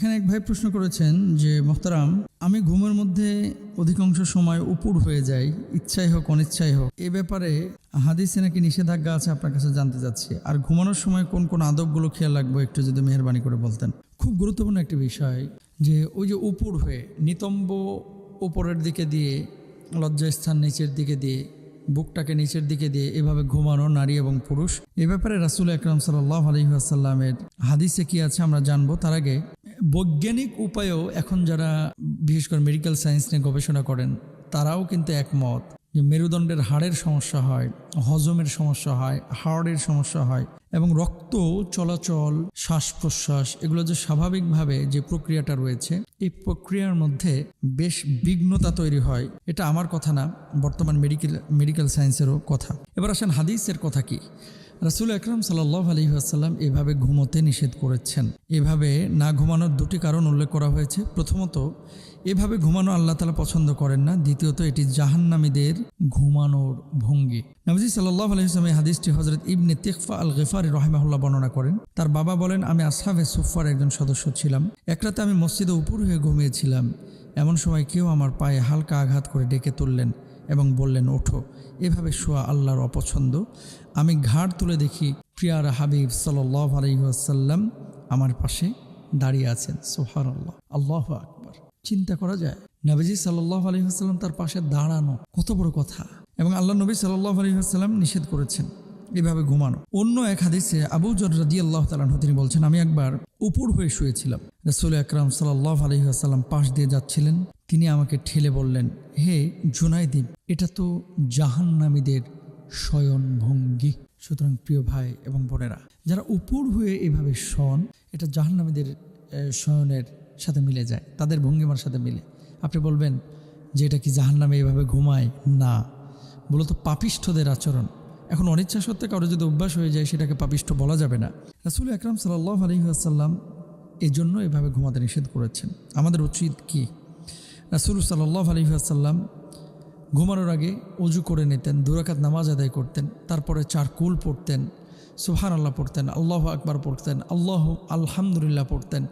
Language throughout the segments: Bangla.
এখানে এক ভাই প্রশ্ন করেছেন যে, মোহতারাম, আমি ঘুমের মধ্যে অধিকাংশ সময় উপুর হয়ে যাই, ইচ্ছাই হোক, অনিচ্ছাই হোক। এ ব্যাপারে হাদিসে নাকি নিষেধাজ্ঞা আছে আপনার কাছে জানতে চাচ্ছি। আর ঘুমানোর সময় কোন কোন আদবগুলো খেয়াল রাখব একটু যদি মেহরবানি করে বলতেন? খুব গুরুত্বপূর্ণ একটি বিষয় যে, ওই যে উপুর হয়ে, নিতম্ব উপরের দিকে দিয়ে, লজ্জাস্থান নিচের দিকে দিয়ে, বুকটাকে নিচের দিকে দিয়ে এভাবে ঘুমানো নারী এবং পুরুষ। এ ব্যাপারে রাসুল আকরাম সাল্লাহ আলহিহাসাল্লামের হাদিসে কি আছে আমরা জানব? তার আগে বৈজ্ঞানিক উপায়েও এখন যারা বিশেষ করে মেডিকেল সায়েন্স নিয়ে গবেষণা করেন, তারাও কিন্তু একমত যে মেরুদণ্ডের হাড়ের সমস্যা হয়, হজমের সমস্যা হয়, হাড়ের সমস্যা হয় এবং রক্ত চলাচল শ্বাস প্রশ্বাস এগুলো যে স্বাভাবিকভাবে যে প্রক্রিয়াটা রয়েছে, এই প্রক্রিয়ার মধ্যে বেশ বিঘ্নতা তৈরি হয়। এটা আমার কথা না, বর্তমান মেডিকেল মেডিকেল সায়েন্সেরও কথা। এবার আসেন হাদিসের কথা কি? রাসুল আকরম সাল্লাহ আলহিহাসাল্লাম এভাবে ঘুমোতে নিষেধ করেছেন। এভাবে না ঘুমানোর দুটি কারণ উল্লেখ করা হয়েছে। প্রথমত, এভাবে ঘুমানো আল্লাহ তালা পছন্দ করেন না। দ্বিতীয়ত, এটি জাহান্নামীদের ঘুমানোর ভঙ্গি। নবজি সাল্লাহ আলহিহাম এই হাদিসটি হজরত ইবনে তেকফা আল গেফারি রহিমাহুল্লাহ বর্ণনা করেন। তার বাবা বলেন, আমি আসহাফে সুফার একজন সদস্য ছিলাম। এক রাতে আমি মসজিদে উপর হয়ে ঘুমিয়েছিলাম। এমন সময় কেউ আমার পায়ে হালকা আঘাত করে ডেকে তুললেন। এবং বললেন, ওঠো। এভাবে শোয়া আল্লাহর অপছন্দ। আমি ঘাড় তুলে দেখি প্রিয়ার হাবিব সাল্লাহ আলহিহাসাল্লাম আমার পাশে দাঁড়িয়ে আছেন। সোহার আল্লাহ আল্লাহ আকবর। চিন্তা করা যায়, নবীজি সাল্লাহ আলহিহাসাল্লাম তার পাশে দাঁড়ানো কত বড় কথা। এবং আল্লাহ নবী সাল্লাহ আলহিহাসাল্লাম নিষেধ করেছেন। এভাবে ঘুমানো। অন্য এক হাদিসে আবু জর রাজি আল্লাহ তালাহ তিনি বলছেন, আমি একবার উপর হয়ে শুয়েছিলাম। রসুল আকরাম সাল্লাহ আলহিহাসাল্লাম পাশ দিয়ে যাচ্ছিলেন। তিনি আমাকে ঠেলে বললেন, হে জুনাইদিন, এটা তো জাহান্নামীদের শয়ন ভঙ্গি সুতরাং প্রিয় ভাই এবং বোনেরা, যারা উপর হয়ে এভাবে শন, এটা জাহান্নামীদের শয়নের সাথে মিলে যায়, তাদের ভঙ্গিমার সাথে মিলে। আপনি বলবেন যে এটা কি জাহান্নামে এভাবে ঘুমায়? না। মূলত পাপিষ্ঠদের আচরণ। এখন অনিচ্ছা সত্ত্বে কারও যদি অভ্যাস হয়ে যায়, সেটাকে পাপিষ্ঠ বলা যাবে না। রাসুল আকরাম সাল্লাহ আলহিহাসাল্লাম এই জন্য এভাবে ঘুমাতে নিষেধ করেছেন। আমাদের উচিত কি? রাসুল সাল্লাহ আলহিহাসাল্লাম ঘুমানোর আগে অজু করে নিতেন দুরাকাত নামাজ আদায় করতেন, তারপরে চার কুল পড়তেন সুহান আল্লাহ পড়তেন, আল্লাহ আকবার পড়তেন, আল্লাহ আলহামদুলিল্লাহ পড়তেন।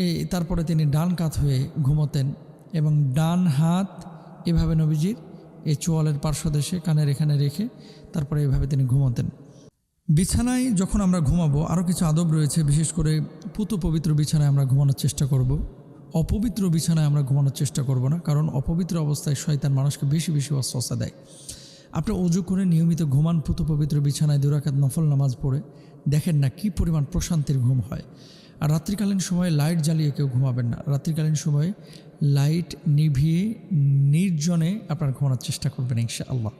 এই তারপরে তিনি ডান কাত হয়ে ঘুমোতেন এবং ডান হাত এভাবে নবীজির এই চোয়ালের পার্শ্বদেশে কানের এখানে রেখে তারপরে এভাবে তিনি ঘুমাতেন। বিছানায় যখন আমরা ঘুমাবো আরও কিছু আদব রয়েছে, বিশেষ করে পুত পবিত্র বিছানায় আমরা ঘুমানোর চেষ্টা করব। অপবিত্র বিছানায় আমরা ঘুমানোর চেষ্টা করব না, কারণ অপবিত্র অবস্থায় শয়তান মানুষকে বেশি বেশি অস্বস্থা দেয়। আপনি অজু করে নিয়মিত ঘুমান পুত পবিত্র বিছানায় দুরাকাত নফল নামাজ পড়ে দেখেন না কি পরিমাণ প্রশান্তির ঘুম হয়। আর রাত্রিকালীন সময়ে লাইট জ্বালিয়ে কেউ ঘুমাবেন না। রাত্রিকালীন সময়ে লাইট নিভিয়ে নির্জনে আপনার ঘুমানোর চেষ্টা করবেন ইনশা আল্লাহ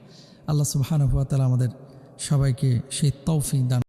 আল্লাহ সুবাহানুভাতালা আমাদের সবাইকে সেই তৌফিক দান